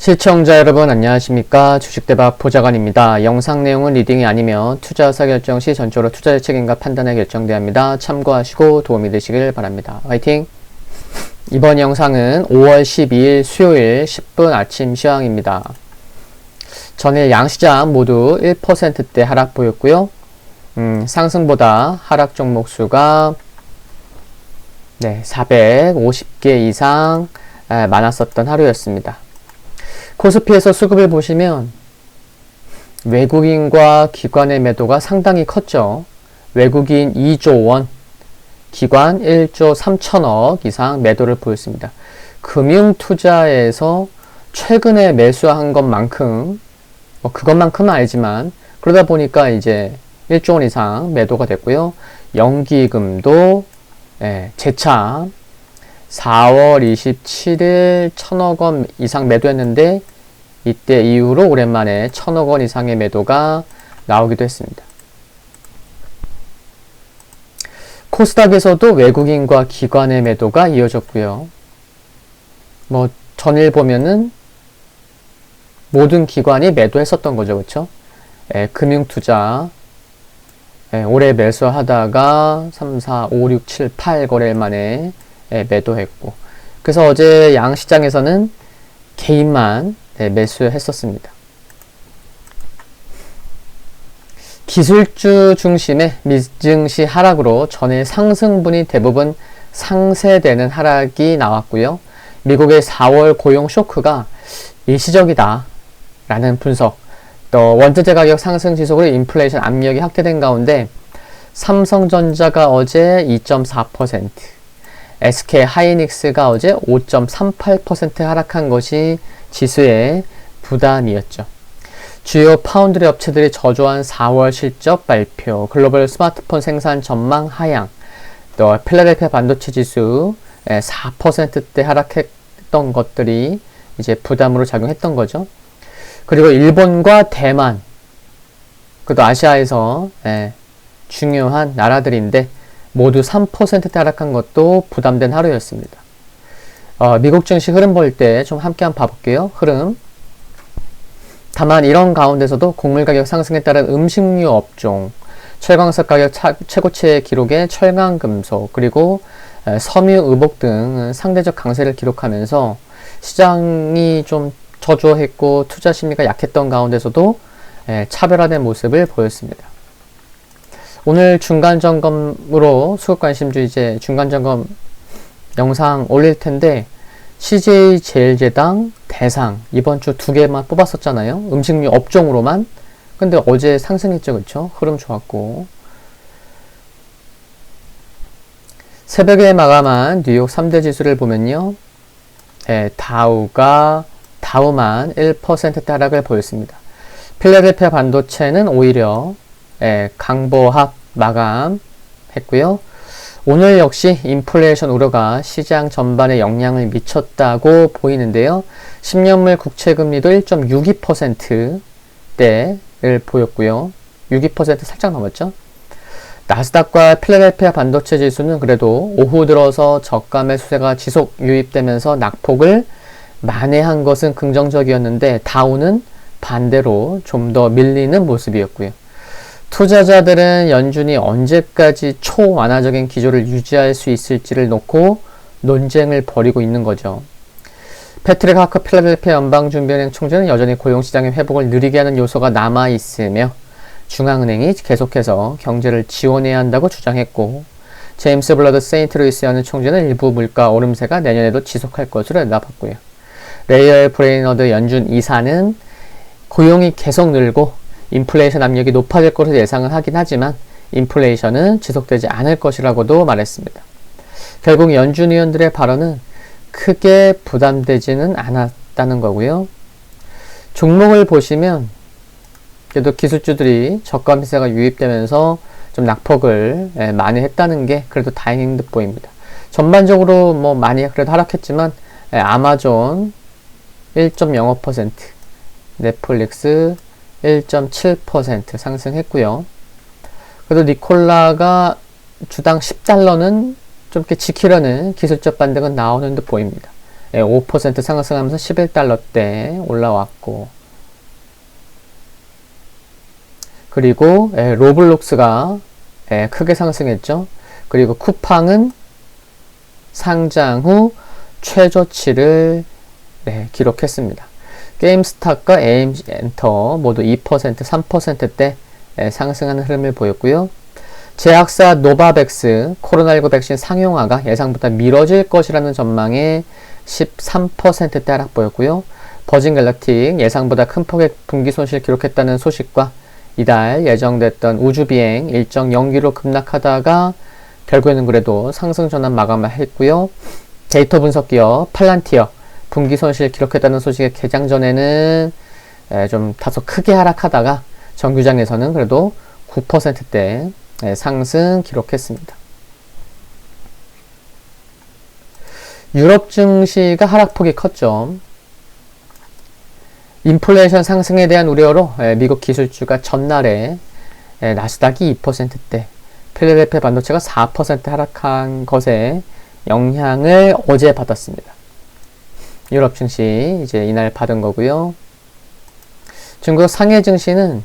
시청자 여러분 안녕하십니까 주식대박 보좌관입니다. 영상 내용은 리딩이 아니며 투자 의사 결정 시 전적으로 투자의 책임과 판단에 결정되어야 합니다. 참고하시고 도움이 되시길 바랍니다. 화이팅! 이번 영상은 5월 12일 수요일 10분 아침 시황입니다. 전일 양시장 모두 1%대 하락 보였고요. 음, 상승보다 하락 종목 수가 네, 450개 이상 에, 많았었던 하루였습니다. 코스피에서 수급을 보시면 외국인과 기관의 매도가 상당히 컸죠. 외국인 2조 원, 기관 1조 3천억 이상 매도를 보였습니다. 금융 투자에서 최근에 매수한 것만큼 뭐 그것만큼은 알지만 그러다 보니까 이제 1조 원 이상 매도가 됐고요. 연기금도 예, 재차 4월 27일 천억 원 이상 매도했는데 이때 이후로 오랜만에 천억 원 이상의 매도가 나오기도 했습니다. 코스닥에서도 외국인과 기관의 매도가 이어졌고요. 뭐 전일 보면은 모든 기관이 매도했었던 거죠, 그렇죠? 예, 금융투자 예, 올해 매수하다가 3, 4, 5, 6, 7, 8 거래일 만에 예, 매도했고 그래서 어제 양시장에서는 개인만 네, 매수했었습니다. 기술주 중심의 미증시 하락으로 전일 상승분이 대부분 상쇄되는 하락이 나왔고요. 미국의 4월 고용 쇼크가 일시적이다 라는 분석 또 원자재 가격 상승 지속으로 인플레이션 압력이 확대된 가운데 삼성전자가 어제 2.4% SK 하이닉스가 어제 5.38% 하락한 것이 지수의 부담이었죠. 주요 파운드리 업체들이 저조한 4월 실적 발표, 글로벌 스마트폰 생산 전망 하향, 또 필라델피아 반도체 지수 4%대 하락했던 것들이 이제 부담으로 작용했던 거죠. 그리고 일본과 대만, 그도 아시아에서 예, 중요한 나라들인데 모두 3%대 하락한 것도 부담된 하루였습니다. 어, 미국 증시 흐름 볼 때 좀 함께 한번 봐볼게요. 흐름. 다만 이런 가운데서도 곡물 가격 상승에 따른 음식료 업종, 철광석 가격 차, 최고치의 기록의 철강금속, 그리고 섬유, 의복 등 상대적 강세를 기록하면서 시장이 좀 저조했고 투자 심리가 약했던 가운데서도 차별화된 모습을 보였습니다. 오늘 중간 점검으로 수급 관심주 이제 중간 점검 영상 올릴 텐데 CJ 제일제당 대상 이번 주 두 개만 뽑았었잖아요. 음식료 업종으로만. 근데 어제 상승했죠, 그렇죠? 흐름 좋았고. 새벽에 마감한 뉴욕 3대 지수를 보면요. 예, 다우가 다우만 1%대 하락을 보였습니다. 필라델피아 반도체는 오히려 예, 강보합 마감 했고요. 오늘 역시 인플레이션 우려가 시장 전반에 영향을 미쳤다고 보이는데요. 10년물 국채 금리도 1.62%대를 보였고요. 62% 살짝 넘었죠. 나스닥과 필라델피아 반도체 지수는 그래도 오후 들어서 저가 매수세가 지속 유입되면서 낙폭을 만회한 것은 긍정적이었는데 다우는 반대로 좀 더 밀리는 모습이었고요. 투자자들은 연준이 언제까지 초완화적인 기조를 유지할 수 있을지를 놓고 논쟁을 벌이고 있는 거죠. 패트릭 하크 필라델피아 연방준비은행 총재는 여전히 고용시장의 회복을 느리게 하는 요소가 남아있으며 중앙은행이 계속해서 경제를 지원해야 한다고 주장했고 제임스 블러드 세인트루이스 연 총재는 일부 물가 오름세가 내년에도 지속할 것으로 내다봤고요. 레이얼 브레이너드 연준 이사는 고용이 계속 늘고 인플레이션 압력이 높아질 것으로 예상을 하긴 하지만 인플레이션은 지속되지 않을 것이라고도 말했습니다. 결국 연준 위원들의 발언은 크게 부담되지는 않았다는 거고요. 종목을 보시면 그래도 기술주들이 저가 미세가 유입되면서 좀 낙폭을 예, 많이 했다는 게 그래도 다행인 듯 보입니다. 전반적으로 뭐 많이 그래도 하락했지만 예, 아마존 1.05%, 넷플릭스 1.7% 상승했고요. 그래도 니콜라가 주당 10달러는 좀 이렇게 지키려는 기술적 반등은 나오는 듯 보입니다. 예, 5% 상승하면서 11달러대 올라왔고 그리고 예, 로블록스가 예, 크게 상승했죠. 그리고 쿠팡은 상장 후 최저치를 네, 기록했습니다. 게임스탑과 AMG 엔터 모두 2%, 3%대 예, 상승하는 흐름을 보였고요. 제약사 노바백스 코로나19 백신 상용화가 예상보다 미뤄질 것이라는 전망에 13%대 하락 보였고요. 버진 갤럭틱 예상보다 큰 폭의 분기 손실 기록했다는 소식과 이달 예정됐던 우주 비행 일정 연기로 급락하다가 결국에는 그래도 상승 전환 마감을 했고요. 데이터 분석 기업 팔란티어 분기 손실 기록했다는 소식의 개장 전에는 좀 다소 크게 하락하다가 정규장에서는 그래도 9%대 상승 기록했습니다. 유럽 증시가 하락폭이 컸죠. 인플레이션 상승에 대한 우려로 미국 기술주가 전날에 나스닥이 2%대, 필라델피아 반도체가 4% 하락한 것에 영향을 어제 받았습니다. 유럽 증시 이제 이날 받은 거고요. 중국 상해 증시는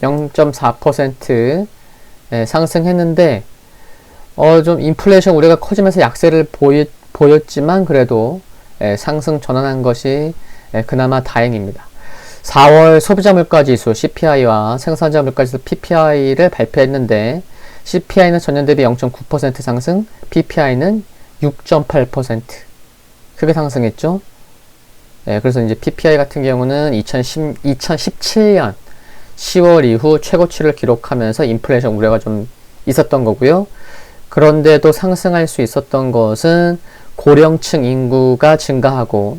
0.4% 상승했는데 어, 좀 인플레이션 우려가 커지면서 약세를 보이, 보였지만 그래도 예, 상승 전환한 것이 예, 그나마 다행입니다. 4월 소비자 물가 지수 CPI와 생산자 물가 지수 PPI를 발표했는데 CPI는 전년 대비 0.9% 상승, PPI는 6.8% 크게 상승했죠. 네, 그래서 이제 PPI 같은 경우는 2010, 2017년 10월 이후 최고치를 기록하면서 인플레이션 우려가 좀 있었던 거고요. 그런데도 상승할 수 있었던 것은 고령층 인구가 증가하고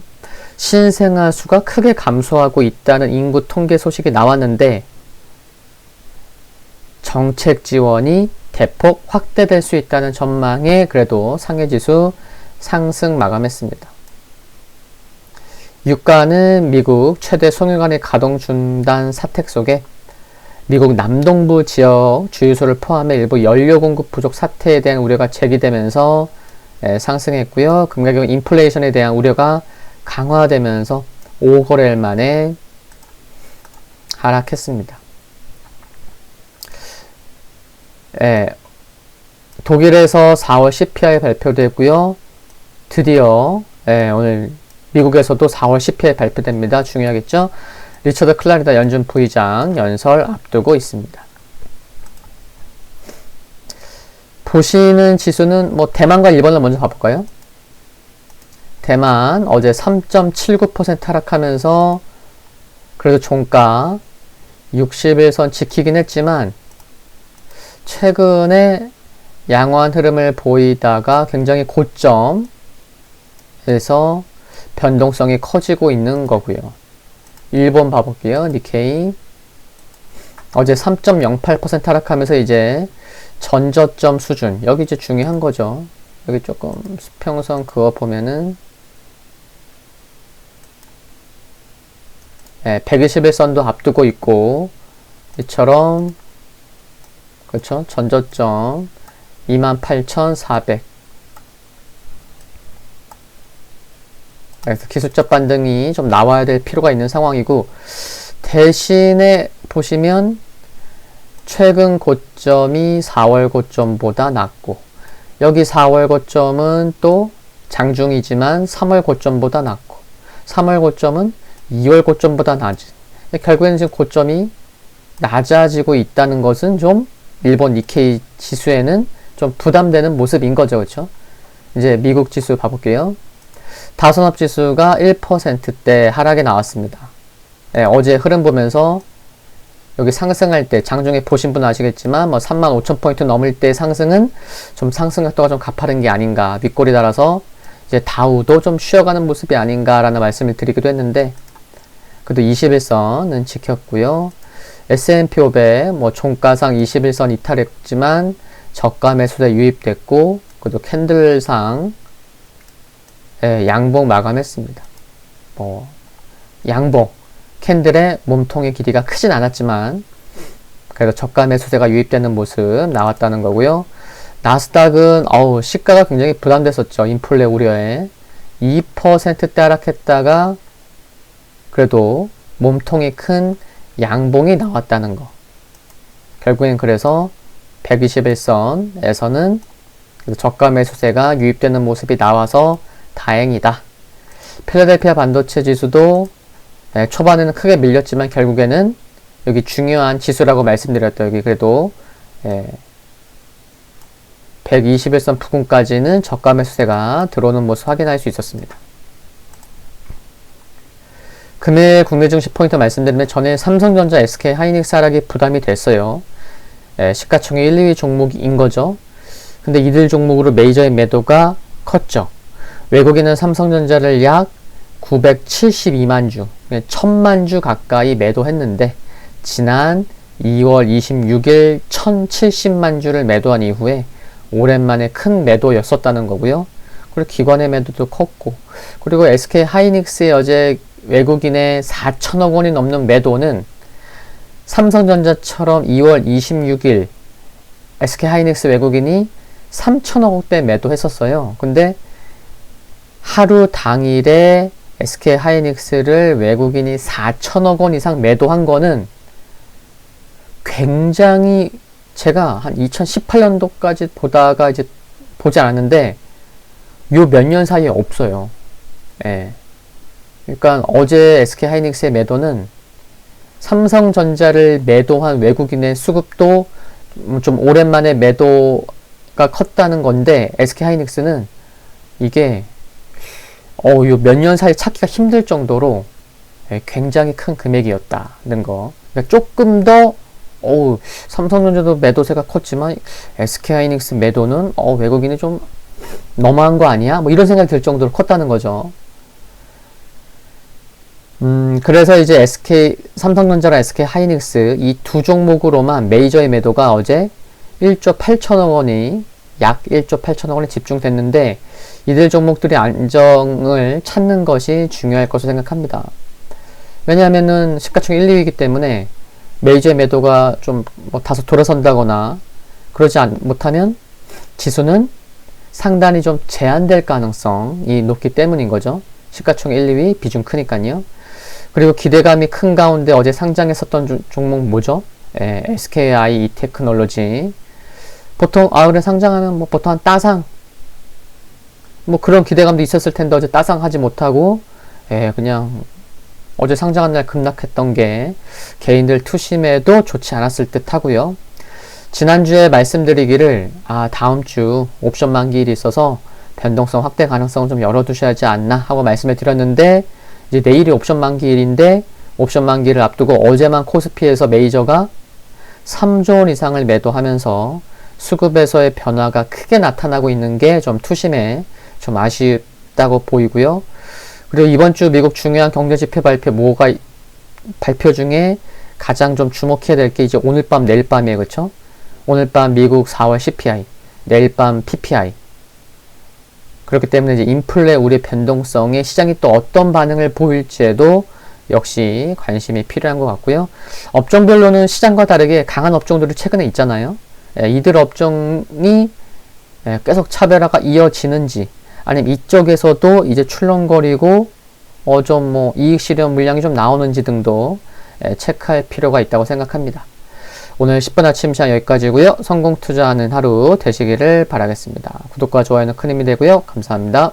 신생아 수가 크게 감소하고 있다는 인구 통계 소식이 나왔는데 정책 지원이 대폭 확대될 수 있다는 전망에 그래도 상해지수 상승 마감했습니다. 유가는 미국 최대 송유관의 가동 중단 사택 속에 미국 남동부 지역 주유소를 포함해 일부 연료 공급 부족 사태에 대한 우려가 제기되면서 예, 상승했고요. 금가격 인플레이션에 대한 우려가 강화되면서 5거래일 만에 하락했습니다. 예, 독일에서 4월 CPI 발표됐고요. 드디어 예, 오늘 미국에서도 4월 CPI 발표됩니다. 중요하겠죠? 리처드 클라리다 연준 부의장 연설 앞두고 있습니다. 보시는 지수는 뭐 대만과 일본을 먼저 봐볼까요? 대만 어제 3.79% 하락하면서 그래도 종가 60일선 지키긴 했지만 최근에 양호한 흐름을 보이다가 굉장히 고점에서 변동성이 커지고 있는 거고요. 일본 봐볼게요. 니케이. 어제 3.08% 하락하면서 이제 전저점 수준. 여기 이제 중요한 거죠. 여기 조금 수평선 그어 보면은 네, 121선도 앞두고 있고 이처럼 그렇죠. 전저점 28,400 그래서 기술적 반등이 좀 나와야 될 필요가 있는 상황이고 대신에 보시면 최근 고점이 4월 고점보다 낮고 여기 4월 고점은 또 장중이지만 3월 고점보다 낮고 3월 고점은 2월 고점보다 낮은 결국에는 지금 고점이 낮아지고 있다는 것은 좀 일본 니케이 지수에는 좀 부담되는 모습인 거죠. 그렇죠? 이제 미국 지수 봐볼게요. 다산업 지수가 1%대 하락에 나왔습니다. 네, 어제 흐름 보면서 여기 상승할 때 장중에 보신 분 아시겠지만 뭐 3만 5천 포인트 넘을 때 상승은 좀 상승 각도가 좀 가파른 게 아닌가 윗골이 달아서 이제 다우도 좀 쉬어가는 모습이 아닌가라는 말씀을 드리기도 했는데 그래도 21선은 지켰고요. S&P 500뭐 종가상 21선 이탈했지만 저가 매수대 유입됐고 그래도 캔들상 예, 양봉 마감했습니다. 뭐 양봉 캔들의 몸통의 길이가 크진 않았지만 그래도 저가 매수세가 유입되는 모습 나왔다는 거고요. 나스닥은 어우 시가가 굉장히 부담됐었죠. 인플레 우려에 2%대 하락했다가 그래도 몸통이 큰 양봉이 나왔다는 거. 결국엔 그래서 121선에서는 저가 매수세가 유입되는 모습이 나와서 다행이다. 필라델피아 반도체 지수도 네, 초반에는 크게 밀렸지만 결국에는 여기 중요한 지수라고 말씀드렸죠. 여기 그래도 예, 121선 부근까지는 저가 매수세가 들어오는 모습 확인할 수 있었습니다. 금일 국내 증시 포인트 말씀드리면 전에 삼성전자, SK 하이닉스 하락이 부담이 됐어요. 예, 시가총액 1, 2위 종목인 거죠. 근데 이들 종목으로 메이저의 매도가 컸죠. 외국인은 삼성전자를 약 972만 주, 1000만 주 가까이 매도했는데 지난 2월 26일 1070만 주를 매도한 이후에 오랜만에 큰 매도였었다는 거고요. 그리고 기관의 매도도 컸고 그리고 SK 하이닉스의 어제 외국인의 4천억 원이 넘는 매도는 삼성전자처럼 2월 26일 SK 하이닉스 외국인이 3천억 원대 매도했었어요. 근데 하루 당일에 SK 하이닉스를 외국인이 4천억 원 이상 매도한 거는 굉장히 제가 한 2018년도까지 보다가 이제 보지 않았는데 요 몇 년 사이에 없어요. 예. 그러니까 어제 SK 하이닉스의 매도는 삼성전자를 매도한 외국인의 수급도 좀 오랜만에 매도가 컸다는 건데 SK 하이닉스는 이게 어, 요몇년 사이 찾기가 힘들 정도로 예, 굉장히 큰 금액이었다는 거. 그러니까 조금 더 어우, 삼성전자도 매도세가 컸지만 SK하이닉스 매도는 어, 외국인이 좀 너무한 거 아니야? 뭐 이런 생각이 들 정도로 컸다는 거죠. 음, 그래서 이제 SK, 삼성전자랑 SK 하이닉스 이 두 종목으로만 메이저의 매도가 어제 1조 8천억 원이 약 1조 8천억 원에 집중됐는데 이들 종목들이 안정을 찾는 것이 중요할 것으로 생각합니다. 왜냐하면은 시가총 1, 2위이기 때문에 메이저의 매도가 좀 뭐 다소 돌아선다거나 그러지 않, 못하면 지수는 상단이 좀 제한될 가능성이 높기 때문인 거죠. 시가총 1, 2위 비중 크니까요. 그리고 기대감이 큰 가운데 어제 상장했었던 종목 뭐죠? 예, SKI 테크놀로지. 보통 아 그래 상장하면 뭐 보통 한 따상 뭐 그런 기대감도 있었을 텐데 어제 따상 하지 못하고 예, 그냥 어제 상장한 날 급락했던 게 개인들 투심에도 좋지 않았을 듯 하고요. 지난주에 말씀드리기를 아 다음 주 옵션 만기일이 있어서 변동성 확대 가능성을 좀 열어두셔야 하지 않나 하고 말씀을 드렸는데 이제 내일이 옵션 만기일인데 옵션 만기를 앞두고 어제만 코스피에서 메이저가 3조 원 이상을 매도하면서 수급에서의 변화가 크게 나타나고 있는 게 좀 투심에 좀 아쉽다고 보이고요. 그리고 이번 주 미국 중요한 경제 지표 발표 뭐가 발표 중에 가장 좀 주목해야 될 게 이제 오늘 밤 내일 밤이에요. 그렇죠? 오늘 밤 미국 4월 CPI, 내일 밤 PPI. 그렇기 때문에 이제 인플레 우리 변동성에 시장이 또 어떤 반응을 보일지에도 역시 관심이 필요한 것 같고요. 업종별로는 시장과 다르게 강한 업종들이 최근에 있잖아요. 예, 이들 업종이 예, 계속 차별화가 이어지는지 아니면 이쪽에서도 이제 출렁거리고 어 좀 뭐 이익 실현 물량이 좀 나오는지 등도 예, 체크할 필요가 있다고 생각합니다. 오늘 10분 아침 시간 여기까지고요. 성공 투자하는 하루 되시기를 바라겠습니다. 구독과 좋아요는 큰 힘이 되고요. 감사합니다.